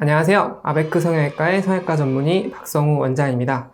안녕하세요. 아베크 성형외과의 성형외과 전문의 박성우 원장입니다.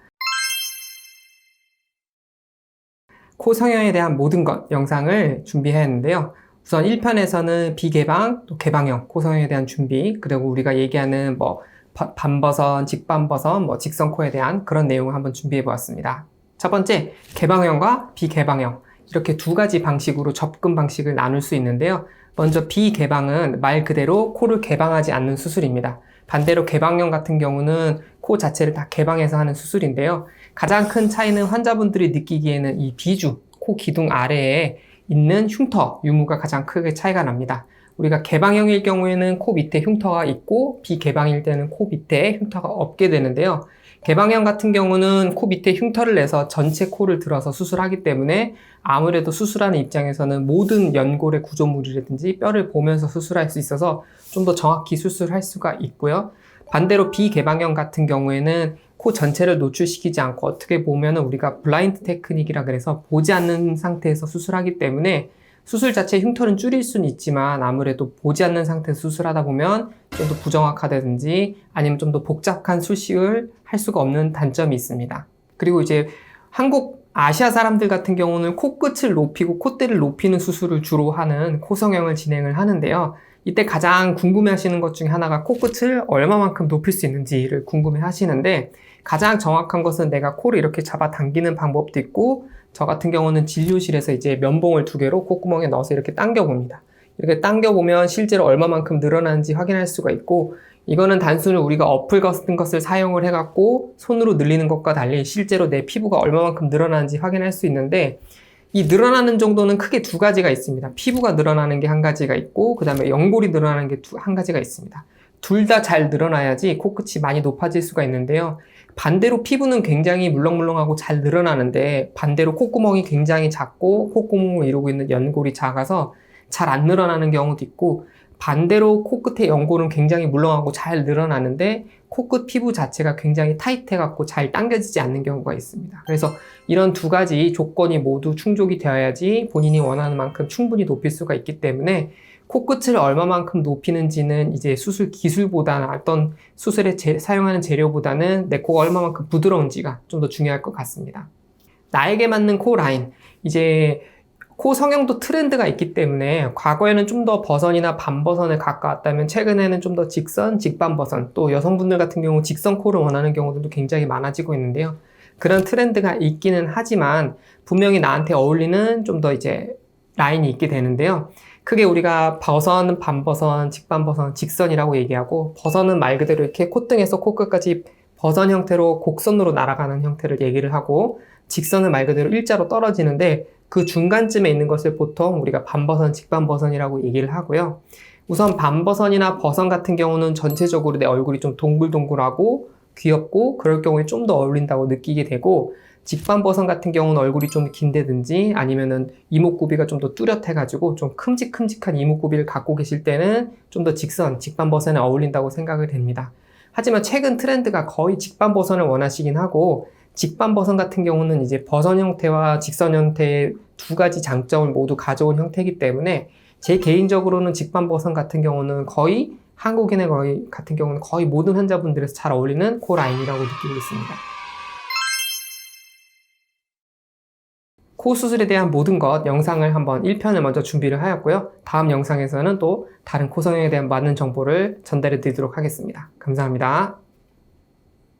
코 성형에 대한 모든 것 영상을 준비했는데요. 우선 1편에서는 비개방, 또 개방형 코 성형에 대한 준비, 그리고 우리가 얘기하는 뭐 바- 반버선, 직반버선, 뭐 직선 코에 대한 그런 내용을 한번 준비해 보았습니다. 첫 번째, 개방형과 비개방형. 이렇게 두 가지 방식으로 접근 방식을 나눌 수 있는데요. 먼저 비개방은 말 그대로 코를 개방하지 않는 수술입니다. 반대로 개방형 같은 경우는 코 자체를 다 개방해서 하는 수술인데요. 가장 큰 차이는 환자분들이 느끼기에는 이 비주, 코 기둥 아래에 있는 흉터, 유무가 가장 크게 차이가 납니다. 우리가 개방형일 경우에는 코 밑에 흉터가 있고 비개방일 때는 코 밑에 흉터가 없게 되는데요. 개방형 같은 경우는 코 밑에 흉터를 내서 전체 코를 들어서 수술하기 때문에 아무래도 수술하는 입장에서는 모든 연골의 구조물이라든지 뼈를 보면서 수술할 수 있어서 좀 더 정확히 수술할 수가 있고요. 반대로 비개방형 같은 경우에는 코 전체를 노출시키지 않고 어떻게 보면 우리가 블라인드 테크닉이라 그래서 보지 않는 상태에서 수술하기 때문에 수술 자체 흉터는 줄일 수는 있지만 아무래도 보지 않는 상태에서 수술하다 보면 좀 더 부정확하다든지 아니면 좀 더 복잡한 수식을 할 수가 없는 단점이 있습니다. 그리고 이제 한국 아시아 사람들 같은 경우는 코끝을 높이고 콧대를 높이는 수술을 주로 하는 코성형을 진행을 하는데요. 이때 가장 궁금해 하시는 것 중에 하나가 코끝을 얼마만큼 높일 수 있는지를 궁금해 하시는데 가장 정확한 것은 내가 코를 이렇게 잡아 당기는 방법도 있고 저 같은 경우는 진료실에서 이제 면봉을 두 개로 콧구멍에 넣어서 이렇게 당겨 봅니다. 이렇게 당겨 보면 실제로 얼마만큼 늘어나는지 확인할 수가 있고 이거는 단순히 우리가 어플 같은 것을 사용을 해갖고 손으로 늘리는 것과 달리 실제로 내 피부가 얼마만큼 늘어나는지 확인할 수 있는데 이 늘어나는 정도는 크게 두 가지가 있습니다. 피부가 늘어나는 게 한 가지가 있고 그 다음에 연골이 늘어나는 게 한 가지가 있습니다. 둘 다 잘 늘어나야지 코끝이 많이 높아질 수가 있는데요. 반대로 피부는 굉장히 물렁물렁하고 잘 늘어나는데 반대로 콧구멍이 굉장히 작고 콧구멍을 이루고 있는 연골이 작아서 잘 안 늘어나는 경우도 있고 반대로 코끝의 연골은 굉장히 물렁하고 잘 늘어나는데 코끝 피부 자체가 굉장히 타이트해 갖고 잘 당겨지지 않는 경우가 있습니다. 그래서 이런 두 가지 조건이 모두 충족이 되어야지 본인이 원하는 만큼 충분히 높일 수가 있기 때문에 코끝을 얼마만큼 높이는지는 이제 수술 기술보다는 어떤 수술에 제- 사용하는 재료보다는 내 코가 얼마만큼 부드러운지가 좀 더 중요할 것 같습니다. 나에게 맞는 코 라인. 이제 코 성형도 트렌드가 있기 때문에 과거에는 좀 더 버선이나 반버선에 가까웠다면 최근에는 좀 더 직선, 직반버선 또 여성분들 같은 경우 직선 코를 원하는 경우들도 굉장히 많아지고 있는데요. 그런 트렌드가 있기는 하지만 분명히 나한테 어울리는 좀 더 이제 라인이 있게 되는데요. 크게 우리가 버선, 반버선, 직반버선, 직선이라고 얘기하고 버선은 말 그대로 이렇게 콧등에서 코끝까지 버선 형태로 곡선으로 날아가는 형태를 얘기를 하고 직선은 말 그대로 일자로 떨어지는데 그 중간쯤에 있는 것을 보통 우리가 반버선, 직반버선이라고 얘기를 하고요. 우선 반버선이나 버선 같은 경우는 전체적으로 내 얼굴이 좀 동글동글하고 귀엽고 그럴 경우에 좀 더 어울린다고 느끼게 되고 직반버선 같은 경우는 얼굴이 좀 긴데든지 아니면은 이목구비가 좀 더 뚜렷해가지고 좀 큼직큼직한 이목구비를 갖고 계실 때는 좀 더 직선, 직반버선에 어울린다고 생각을 됩니다. 하지만 최근 트렌드가 거의 직반버선을 원하시긴 하고 직반버선 같은 경우는 이제 버선 형태와 직선 형태의 두 가지 장점을 모두 가져온 형태이기 때문에 제 개인적으로는 직반버선 같은 경우는 거의 한국인의 거의 같은 경우는 거의 모든 환자분들에서 잘 어울리는 코 라인이라고 느끼고 있습니다. 코 수술에 대한 모든 것 영상을 한번 1편을 먼저 준비를 하였고요. 다음 영상에서는 또 다른 코 성형에 대한 많은 정보를 전달해 드리도록 하겠습니다. 감사합니다.